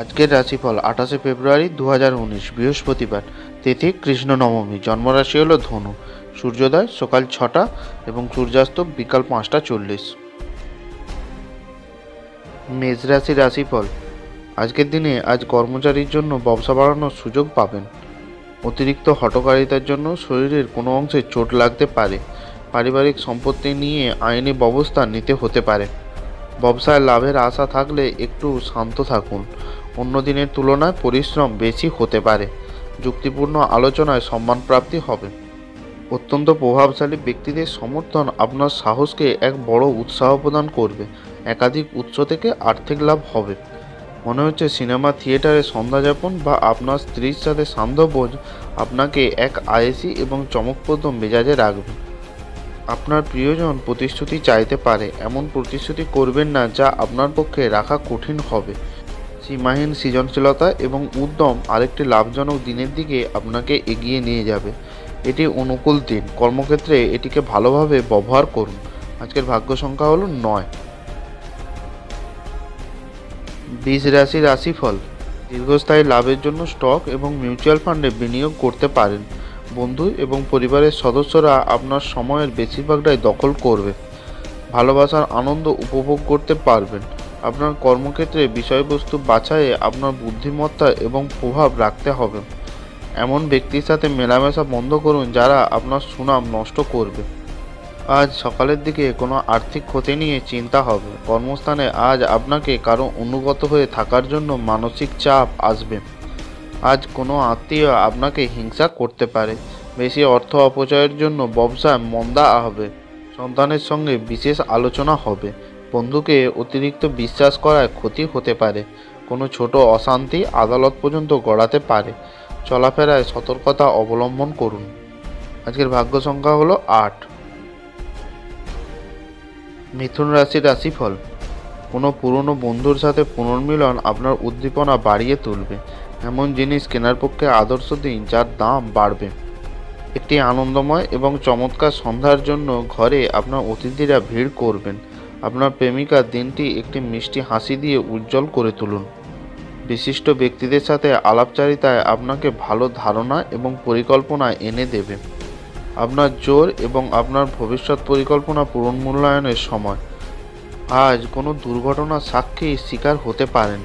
আজকের রাশিফল আঠাশে ফেব্রুয়ারি দু হাজার উনিশ, বৃহস্পতিবার। তিথি কৃষ্ণ নবমী, জন্মরাশি হলো ধনু। সূর্যোদয় সকাল ছটা এবং সূর্যাস্ত বিকাল পাঁচটা চল্লিশ। মেষ রাশি রাশিফল, আজকের দিনে আজ কর্মচারীর জন্য ব্যবসা বাড়ানোর সুযোগ পাবেন। অতিরিক্ত হটকারিতার জন্য শরীরের কোনো অংশে চোট লাগতে পারে। পারিবারিক সম্পত্তি নিয়ে আইনি ব্যবস্থা নিতে হতে পারে। ব্যবসায় লাভের আশা থাকলে একটু শান্ত থাকুন। অন্য দিনের তুলনায় পরিশ্রম বেশি হতে পারে। যুক্তিপূর্ণ আলোচনায় সম্মান প্রাপ্তি হবে। অত্যন্ত প্রভাবশালী ব্যক্তিদের সমর্থন আপনার সাহসকে এক বড় উৎসাহ প্রদান করবে। একাধিক উৎস থেকে আর্থিক লাভ হবে। মনে হচ্ছে সিনেমা থিয়েটারে সন্ধ্যাযাপন বা আপনার স্ত্রীর সাথে সান্ধ্যভোজ আপনাকে এক আয়েসি এবং চমকপ্রদ মেজাজে রাখবে। আপনার প্রিয়জন প্রতিশ্রুতি চাইতে পারে, এমন প্রতিশ্রুতি করবেন না যা আপনার পক্ষে রাখা কঠিন হবে। সীমাহীন সৃজনশীলতা এবং উদ্যম আরেকটি লাভজনক দিনের দিকে আপনাকে এগিয়ে নিয়ে যাবে। এটি অনুকূল দিন। কর্মক্ষেত্রে এটিকে ভালোভাবে ব্যবহার করুন। আজকের ভাগ্য সংখ্যা হলো নয়। বিষ রাশি রাশিফল। দীর্ঘস্থায়ী লাভের জন্য স্টক এবং মিউচুয়াল ফান্ডে বিনিয়োগ করতে পারেন। বন্ধু এবং পরিবারের সদস্যরা আপনার সময়ের বেশিরভাগটাই দখল করবে। ভালোবাসার আনন্দ উপভোগ করতে পারবেন। আপনার কর্মক্ষেত্রে বিষয়বস্তু বাছাইয়ে আপনার বুদ্ধিমত্তা এবং প্রভাব রাখতে হবে। এমন ব্যক্তির সাথে মেলামেশা বন্ধ করুন যারা আপনার সুনাম নষ্ট করবে। আজ সকালের দিকে কোনো আর্থিক ক্ষতি নিয়ে চিন্তা হবে। কর্মস্থানে আজ আপনাকে কারও অনুগত হয়ে থাকার জন্য মানসিক চাপ আসবে। আজ কোনো আত্মীয় আপনাকে হিংসা করতে পারে। বেশি অর্থ অপচয়ের জন্য ব্যবসায় মন্দা হবে। সন্তানের সঙ্গে বিশেষ আলোচনা হবে। বন্ধুকে অতিরিক্ত বিশ্বাস করায় ক্ষতি হতে পারে। কোনো ছোট অশান্তি আদালত পর্যন্ত গড়াতে পারে। চলাফেরায় সতর্কতা অবলম্বন করুন। আজকের ভাগ্য সংখ্যা হলো আট। মিথুন রাশির রাশিফল। কোনো পুরনো বন্ধুর সাথে পুনর্মিলন আপনার উদ্দীপনা বাড়িয়ে তুলবে। এমন জিনিস কেনার পক্ষে আদর্শ দিন যার দাম বাড়বে। একটি আনন্দময় এবং চমৎকার সন্ধ্যার জন্য ঘরে আপনার অতিথিরা ভিড় করবেন। আপনার প্রেমিকার দিনটি একটি মিষ্টি হাসি দিয়ে উজ্জ্বল করে তুলুন। বিশিষ্ট ব্যক্তিদের সাথে আলাপচারিতায় আপনাকে ভালো ধারণা এবং পরিকল্পনা এনে দেবে। আপনার জোর এবং আপনার ভবিষ্যৎ পরিকল্পনা পূরণ মূল্যায়নের সময়। আজ কোনো দুর্ঘটনার সাক্ষী শিকার হতে পারেন।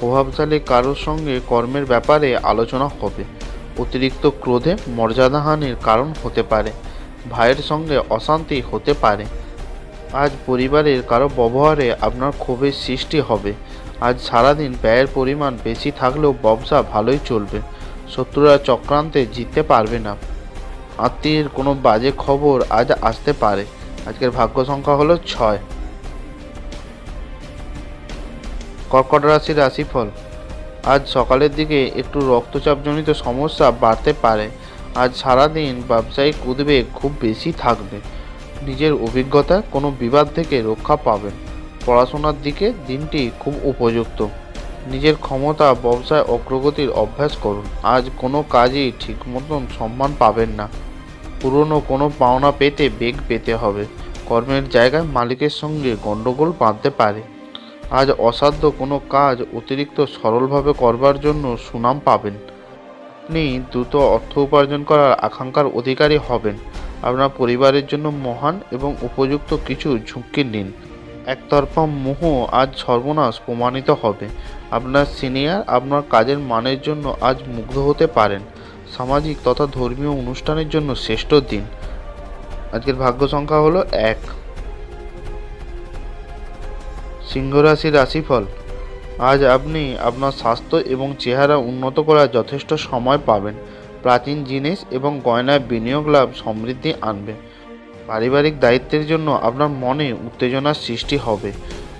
প্রভাবশালী কারোর সঙ্গে কর্মের ব্যাপারে আলোচনা হবে। অতিরিক্ত ক্রোধে মর্যাদাহানির কারণ হতে পারে। ভাইয়ের সঙ্গে অশান্তি হতে পারে। আজ পরিবারের কারও ব্যবহারে আপনার ক্ষোভের সৃষ্টি হবে। আজ সারাদিন ব্যয়ের পরিমাণ বেশি থাকলেও ব্যবসা ভালোই চলবে। শত্রুরা চক্রান্তে জিততে পারবে না। আত্মীয়ের কোনো বাজে খবর আজ আসতে পারে। আজকের ভাগ্য সংখ্যা হলো ছয়। কর্কট রাশির রাশিফল। আজ সকালের দিকে একটু রক্তচাপজনিত সমস্যা বাড়তে পারে। আজ সারাদিন ব্যবসায়িক উদ্বেগ খুব বেশি থাকবে। নিজের অভিজ্ঞতা কোনো বিবাদ থেকে রক্ষা পাবেন। পড়াশোনার দিকে দিনটি খুব উপযুক্ত। নিজের ক্ষমতা ব্যবসায় অগ্রগতির অভ্যাস করুন। আজ কোনো কাজই ঠিক মতন সম্মান পাবেন না। পুরনো কোনো পাওনা পেতে বেগ পেতে হবে। কর্মের জায়গায় মালিকের সঙ্গে গণ্ডগোল বাঁধতে পারে। আজ অসাধ্য কোনো কাজ অতিরিক্ত সরলভাবে করবার জন্য সুনাম পাবেন। আপনি দ্রুত অর্থ উপার্জন করার আকাঙ্ক্ষার অধিকারী হবেন। আপনার পরিবারের জন্য মহান এবং উপযুক্ত কিছু ঝুঁকি নিন। একতরফা মোহ আজ সর্বনাশ প্রমাণিত হবে। আপনার সিনিয়র আপনার কাজের মানের জন্য আজ মুগ্ধ হতে পারেন। সামাজিক তথা ধর্মীয় অনুষ্ঠানের জন্য শ্রেষ্ঠ দিন। আজকের ভাগ্য সংখ্যা হলো এক। সিংহ রাশিফল। আজ আপনি আপনার স্বাস্থ্য এবং চেহারা উন্নত করার যথেষ্ট সময় পাবেন। প্রাচীন জিনিস এবং গয়নায় বিনিয়োগ লাভ সমৃদ্ধি আনবে। পারিবারিক দায়িত্বের জন্য আপনার মনে উত্তেজনার সৃষ্টি হবে।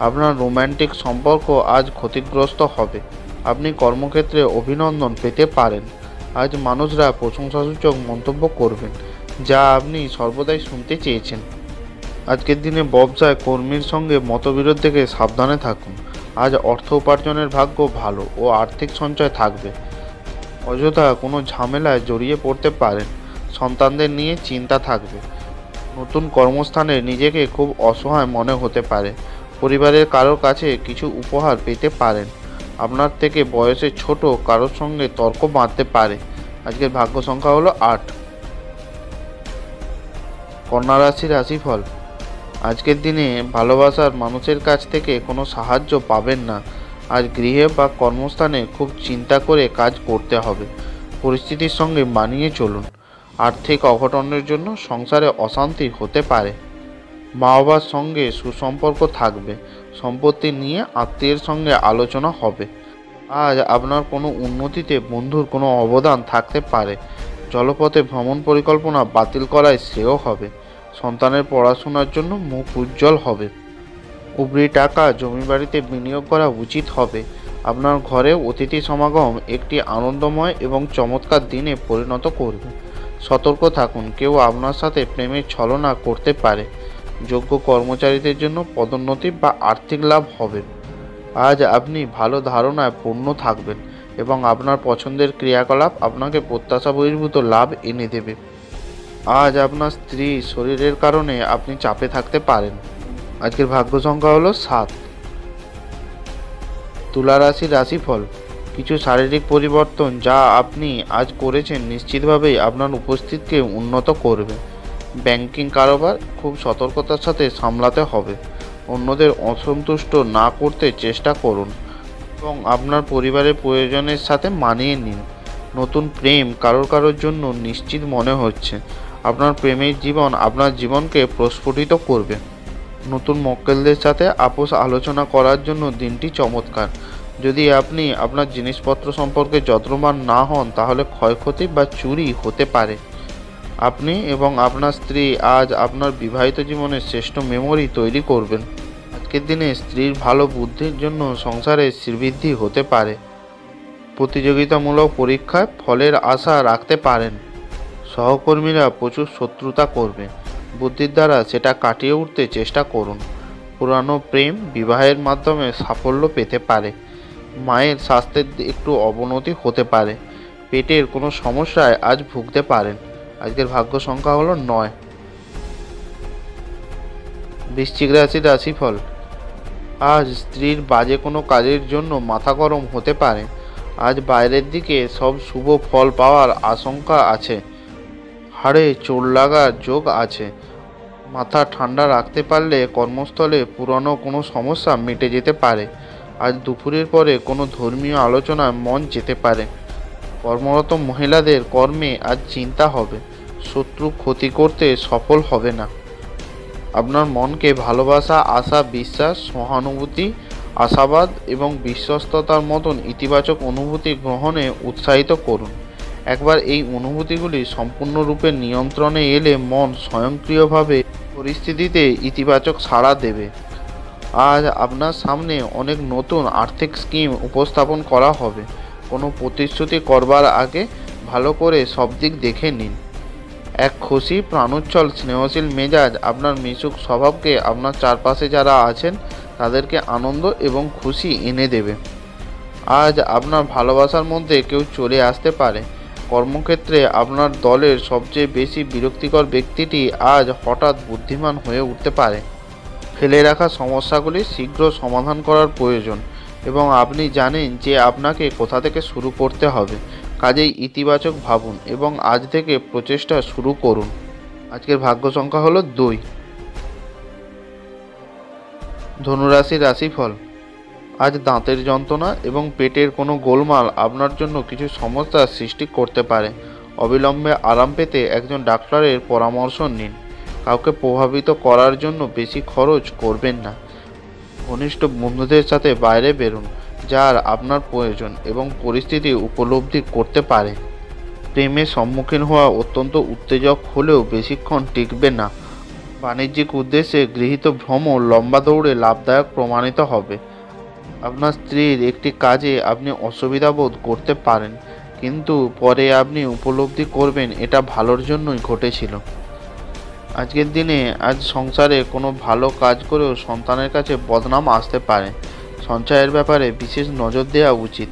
আপনার রোম্যান্টিক সম্পর্ক আজ ক্ষতিগ্রস্ত হবে। আপনি কর্মক্ষেত্রে অভিনন্দন পেতে পারেন। আজ মানুষরা প্রশংসাসূচক মন্তব্য করবেন, যা আপনি সর্বদাই শুনতে চেয়েছেন। আজকের দিনে ব্যবসায় কর্মীর সঙ্গে মতবিরোধ থেকে সাবধানে থাকুন। আজ অর্থ উপার্জনের ভাগ্য ভালো ও আর্থিক সঞ্চয় থাকবে। অযথা কোনো ঝামেলায় জড়িয়ে পড়তে পারেন। সন্তানদের নিয়ে চিন্তা থাকবে। নতুন কর্মস্থানে নিজেকে খুব অসহায় মনে হতে পারে। পরিবারের কারোর কাছে কিছু উপহার পেতে পারেন। আপনার থেকে বয়সে ছোট কারোর সঙ্গে তর্ক বাঁধতে পারে। আজকের ভাগ্য সংখ্যা হলো আট। কন্যা রাশির রাশিফল, আজকের দিনে ভালোবাসার মানুষের কাছ থেকে কোনো সাহায্য পাবেন না। আজ গৃহে বা কর্মস্থানে খুব চিন্তা করে কাজ করতে হবে। পরিস্থিতির সঙ্গে মানিয়ে চলুন। আর্থিক অঘটনের জন্য সংসারে অশান্তি হতে পারে। মা বাবার সঙ্গে সুসম্পর্ক থাকবে, সম্পত্তি নিয়ে আত্মীয়ের সঙ্গে আলোচনা হবে। আজ আপনার কোনো উন্নতিতে বন্ধুর কোনো অবদান থাকতে পারে। জলপথে ভ্রমণ পরিকল্পনা বাতিল করায় শ্রেয় হবে। সন্তানের পড়াশোনার জন্য মুখ উজ্জ্বল হবে। উপরি টাকা জমি বাড়িতে বিনিয়োগ করা উচিত হবে। আপনার ঘরে অতিথি সমাগম একটি আনন্দময় এবং চমৎকার দিনে পরিণত করবে সতর্ক থাকুন, কেউ আপনার সাথে প্রেমের ছলনা করতে পারে। যোগ্য কর্মচারীদের জন্য পদোন্নতি বা আর্থিক লাভ হবে। আজ আপনি ভালো ধারণায় পূর্ণ থাকবেন এবং আপনার পছন্দের ক্রিয়াকলাপ আপনাকে প্রত্যাশা বহির্ভূত লাভ এনে দেবে। আজ আপনার স্ত্রী শরীরের কারণে আপনি চাপে থাকতে পারেন। আজকের ভাগ্য সংখ্যা হলো সাত। তুলা রাশির রাশিফল। কিছু শারীরিক পরিবর্তন যা আপনি আজ করেছেন নিশ্চিতভাবেই আপনার উপস্থিতকে উন্নত করবে। ব্যাংকিং কারবার খুব সতর্কতার সাথে সামলাতে হবে। অন্যদের অসন্তুষ্ট না করতে চেষ্টা করুন এবং আপনার পরিবারের প্রয়োজনের সাথে মানিয়ে নিন। নতুন প্রেম কারোর কারোর জন্য নিশ্চিত মনে হচ্ছে। আপনার প্রেমের জীবন আপনার জীবনকে প্রস্ফুটিত করবে। নতুন মক্কেলদের সাথে আপোষ আলোচনা করার জন্য দিনটি চমৎকার। যদি আপনি আপনার জিনিসপত্র সম্পর্কে যত্নবান না হন, তাহলে ক্ষয়ক্ষতি বা চুরি হতে পারে। আপনি এবং আপনার স্ত্রী আজ আপনার বিবাহিত জীবনের শ্রেষ্ঠ মেমোরি তৈরি করবেন। আজকের দিনে স্ত্রীর ভালো বুদ্ধির জন্য সংসারে শ্রীবৃদ্ধি হতে পারে। প্রতিযোগিতামূলক পরীক্ষায় ফলের আশা রাখতে পারেন। সহকর্মীরা প্রচুর শত্রুতা করবে। বুদ্ধির দ্বারা সেটা কাটিয়ে উঠতে চেষ্টা করুন। পুরানো প্রেম বিবাহের মাধ্যমে সাফল্য পেতে পারে। মায়ের স্বাস্থ্যের একটু অবনতি হতে পারে। পেটের কোনো সমস্যায় আজ ভুগতে পারেন। আজকের ভাগ্য সংখ্যা হলো নয়। বৃশ্চিক রাশির রাশিফল। আজ স্ত্রীর বাজে কোনো কাজের জন্য মাথা গরম হতে পারে। আজ বাইরের দিকে সব শুভ ফল পাওয়ার আশঙ্কা আছে। হাড়ে চোর লাগার যোগ আছে। মাথা ঠান্ডা রাখতে পারলে কর্মস্থলে পুরনো কোনো সমস্যা মিটে যেতে পারে। আজ দুপুরের পরে কোনো ধর্মীয় আলোচনায় মন যেতে পারে। কর্মরত মহিলাদের কর্মে আজ চিন্তা হবে। শত্রু ক্ষতি করতে সফল হবে না। আপনার মনকে ভালোবাসা, আশা, বিশ্বাস, সহানুভূতি, আশাবাদ এবং বিশ্বস্ততার মতন ইতিবাচক অনুভূতি গ্রহণে উৎসাহিত করুন। একবার এই অনুভূতিগুলি সম্পূর্ণরূপে নিয়ন্ত্রণে এলে মন স্বয়ংক্রিয়ভাবে পরিস্থিতিতে ইতিবাচক সাড়া দেবে। আজ আপনার সামনে অনেক নতুন আর্থিক স্কিম উপস্থাপন করা হবে। কোনো প্রতিশ্রুতি করবার আগে ভালো করে সব দিক দেখে নিন। এক খুশি প্রাণোচ্ছল স্নেহশীল মেজাজ আপনার মিশুক স্বভাবকে আপনার চারপাশে যারা আছেন, তাদেরকে আনন্দ এবং খুশি এনে দেবে। আজ আপনার ভালোবাসার মধ্যে কেউ চলে আসতে পারে। কর্মক্ষেত্রে আপনার দলের সবচেয়ে বেশি বিরক্তিকর ব্যক্তিটি আজ হঠাৎ বুদ্ধিমান হয়ে উঠতে পারে। ফেলে রাখা সমস্যাগুলি শীঘ্র সমাধান করার প্রয়োজন এবং আপনি জানেন যে আপনাকে কোথা থেকে শুরু করতে হবে। কাজেই ইতিবাচক ভাবুন এবং আজ থেকে প্রচেষ্টা শুরু করুন। আজকের ভাগ্য সংখ্যা হলো দুই। ধনুরাশির রাশিফল। আজ দাঁতের যন্ত্রণা এবং পেটের কোনো গোলমাল আপনার জন্য কিছু সমস্যার সৃষ্টি করতে পারে। অবিলম্বে আরাম পেতে একজন ডাক্তারের পরামর্শ নিন। কাউকে প্রভাবিত করার জন্য বেশি খরচ করবেন না। ঘনিষ্ঠ বন্ধুদের সাথে বাইরে বেরুন, যার আপনার প্রয়োজন এবং পরিস্থিতি উপলব্ধি করতে পারে। প্রেমের সম্মুখীন হওয়া অত্যন্ত উত্তেজক হলেও বেশিক্ষণ টিকবে না। বাণিজ্যিক উদ্দেশ্যে গৃহীত ভ্রমণ লম্বা দৌড়ে লাভদায়ক প্রমাণিত হবে। আপনার স্ত্রীর একটি কাজে আপনি অসুবিধা বোধ করতে পারেন, কিন্তু পরে আপনি উপলব্ধি করবেন এটা ভালোর জন্যই ঘটেছিল। আজকের দিনে আজ সংসারে কোনো ভালো কাজ করেও সন্তানের কাছে বদনাম আসতে পারে। সঞ্চয়ের ব্যাপারে বিশেষ নজর দেওয়া উচিত।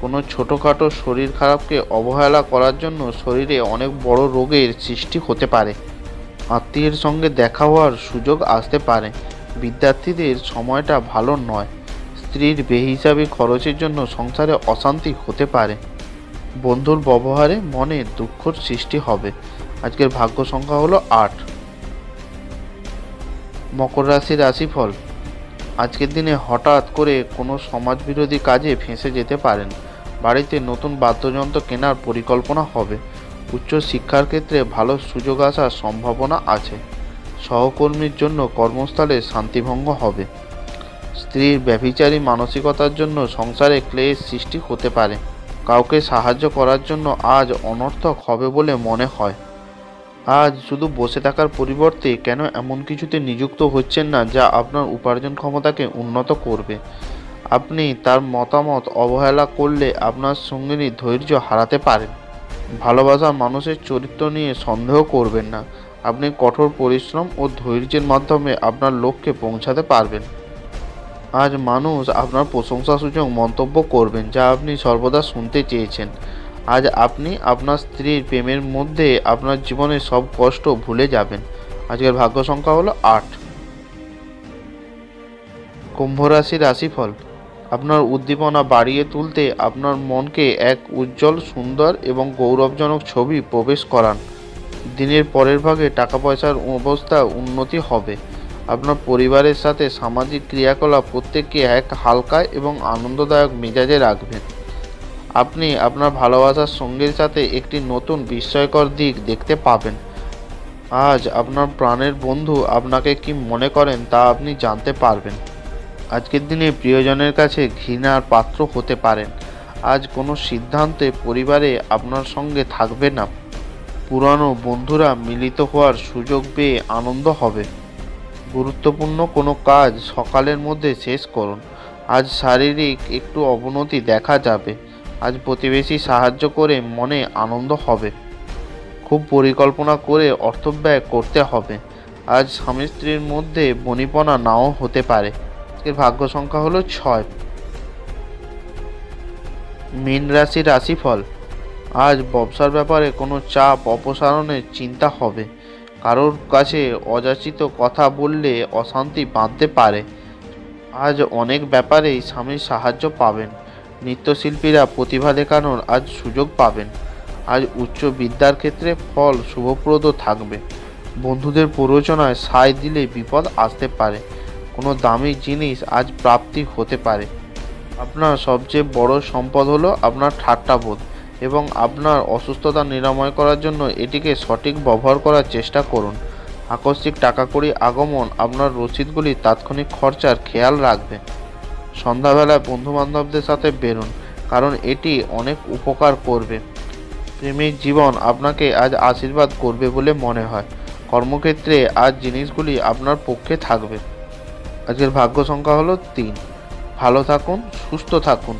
কোনো ছোটোখাটো শরীর খারাপকে অবহেলা করার জন্য শরীরে অনেক বড় রোগের সৃষ্টি হতে পারে। আত্মীয়ের সঙ্গে দেখা হওয়ার সুযোগ আসতে পারে। বিদ্যার্থীদের সময়টা ভালো নয়। স্ত্রীর বেহিসাবি খরচের জন্য সংসারে অশান্তি হতে পারে। বন্ধুর ব্যবহারে মনে দুঃখর সৃষ্টি হবে। আজকের ভাগ্য সংখ্যা হলো আট। মকর রাশির রাশিফল। আজকের দিনে হঠাৎ করে কোনো সমাজবিরোধী কাজে ফেঁসে যেতে পারেন। বাড়িতে নতুন বাদ্যযন্ত্র কেনার পরিকল্পনা হবে। উচ্চ শিক্ষার ক্ষেত্রে ভালো সুযোগ আসার সম্ভাবনা আছে। সহকর্মীর জন্য কর্মস্থলে শান্তিভঙ্গ হবে। স্ত্রীর ব্যভিচারী মানসিকতার জন্য সংসারে ক্লেশ সৃষ্টি হতে পারে। কাউকে সাহায্য করার জন্য আজ অনর্থক হবে বলে মনে হয়। আজ শুধু বসে থাকার পরিবর্তে কেন এমন কিছুতে নিযুক্ত হচ্ছেন না যা আপনার উপার্জন ক্ষমতাকে উন্নত করবে? আপনি তার মতামত অবহেলা করলে আপনার সঙ্গিনী ধৈর্য হারাতে পারেন। ভালোবাসার মানুষের চরিত্র নিয়ে সন্দেহ করবেন না। আপনি কঠোর পরিশ্রম ও ধৈর্যের মাধ্যমে আপনার লক্ষ্যে পৌঁছাতে পারবেন। আজ মানুষ আপনার প্রশংসাসূচক মন্তব্য করবেন, যা আপনি সর্বদা শুনতে চেয়েছেন। আজ আপনি আপনার স্ত্রীর প্রেমের মধ্যে আপনার জীবনের সব কষ্ট ভুলে যাবেন। আজকের ভাগ্য সংখ্যা হলো আট। কুম্ভ রাশির রাশিফল। আপনার উদ্দীপনা বাড়িয়ে তুলতে আপনার মনকে এক উজ্জ্বল, সুন্দর এবং গৌরবজনক ছবি প্রবেশ করান। দিনের পরের ভাগে টাকা পয়সার অবস্থা উন্নতি হবে। আপনার পরিবারের সাথে সামাজিক ক্রিয়াকলাপ প্রত্যেককে এক হালকা এবং আনন্দদায়ক মেজাজে রাখবেন। আপনি আপনার ভালোবাসার সঙ্গীর সাথে একটি নতুন বিস্ময়কর দিক দেখতে পাবেন। আজ আপনার প্রাণের বন্ধু আপনাকে কি মনে করেন তা আপনি জানতে পারবেন। আজকের দিনে প্রিয়জনের কাছে ঘৃণার পাত্র হতে পারেন। আজ কোনো সিদ্ধান্তে পরিবারে আপনার সঙ্গে থাকবে না। পুরানো বন্ধুরা মিলিত হওয়ার সুযোগ পেয়ে আনন্দ হবে। গুরুত্বপূর্ণ কোনো কাজ সকালের মধ্যে শেষ করুন। আজ শারীরিক একটু অবনতি দেখা যাবে। আজ প্রতিবেশী সাহায্য করে মনে আনন্দ হবে। খুব পরিকল্পনা করে অর্থ ব্যয় করতে হবে। আজ স্বামী স্ত্রীর মধ্যে বনিপনা নাও হতে পারে। এর ভাগ্য সংখ্যা হলো ছয়। মীন রাশির রাশিফল। আজ ব্যবসার ব্যাপারে কোনো চাপ, অপসারণের চিন্তা হবে। কারোর কাছে অযাচিত কথা বললে অশান্তি বাঁধতে পারে। আজ অনেক ব্যাপারেই স্বামীর সাহায্য পাবেন। নৃত্যশিল্পীরা প্রতিভা দেখানোর আজ সুযোগ পাবেন। আজ উচ্চ বিদ্যার ক্ষেত্রে ফল শুভপ্রদ থাকবে। বন্ধুদের প্ররোচনায় সায় দিলে বিপদ আসতে পারে। কোনো দামি জিনিস আজ প্রাপ্তি হতে পারে। আপনার সবচেয়ে বড় সম্পদ হলো আপনার ঠাট্টাবোধ। এবং আপনার অসুস্থতা নিরাময় করার জন্য এটিকে সঠিক ব্যবহার করার চেষ্টা করুন। আকস্মিক টাকা কড়ি আগমন আপনার রসিদগুলি তাৎক্ষণিক খরচার খেয়াল রাখবে। সন্ধ্যাবেলায় বন্ধুবান্ধবদের সাথে বেরুন, কারণ এটি অনেক উপকার করবে। প্রেমিক জীবন আপনাকে আজ আশীর্বাদ করবে বলে মনে হয়। কর্মক্ষেত্রে আজ জিনিসগুলি আপনার পক্ষে থাকবে। আজকের ভাগ্য সংখ্যা হলো তিন। ভালো থাকুন, সুস্থ থাকুন।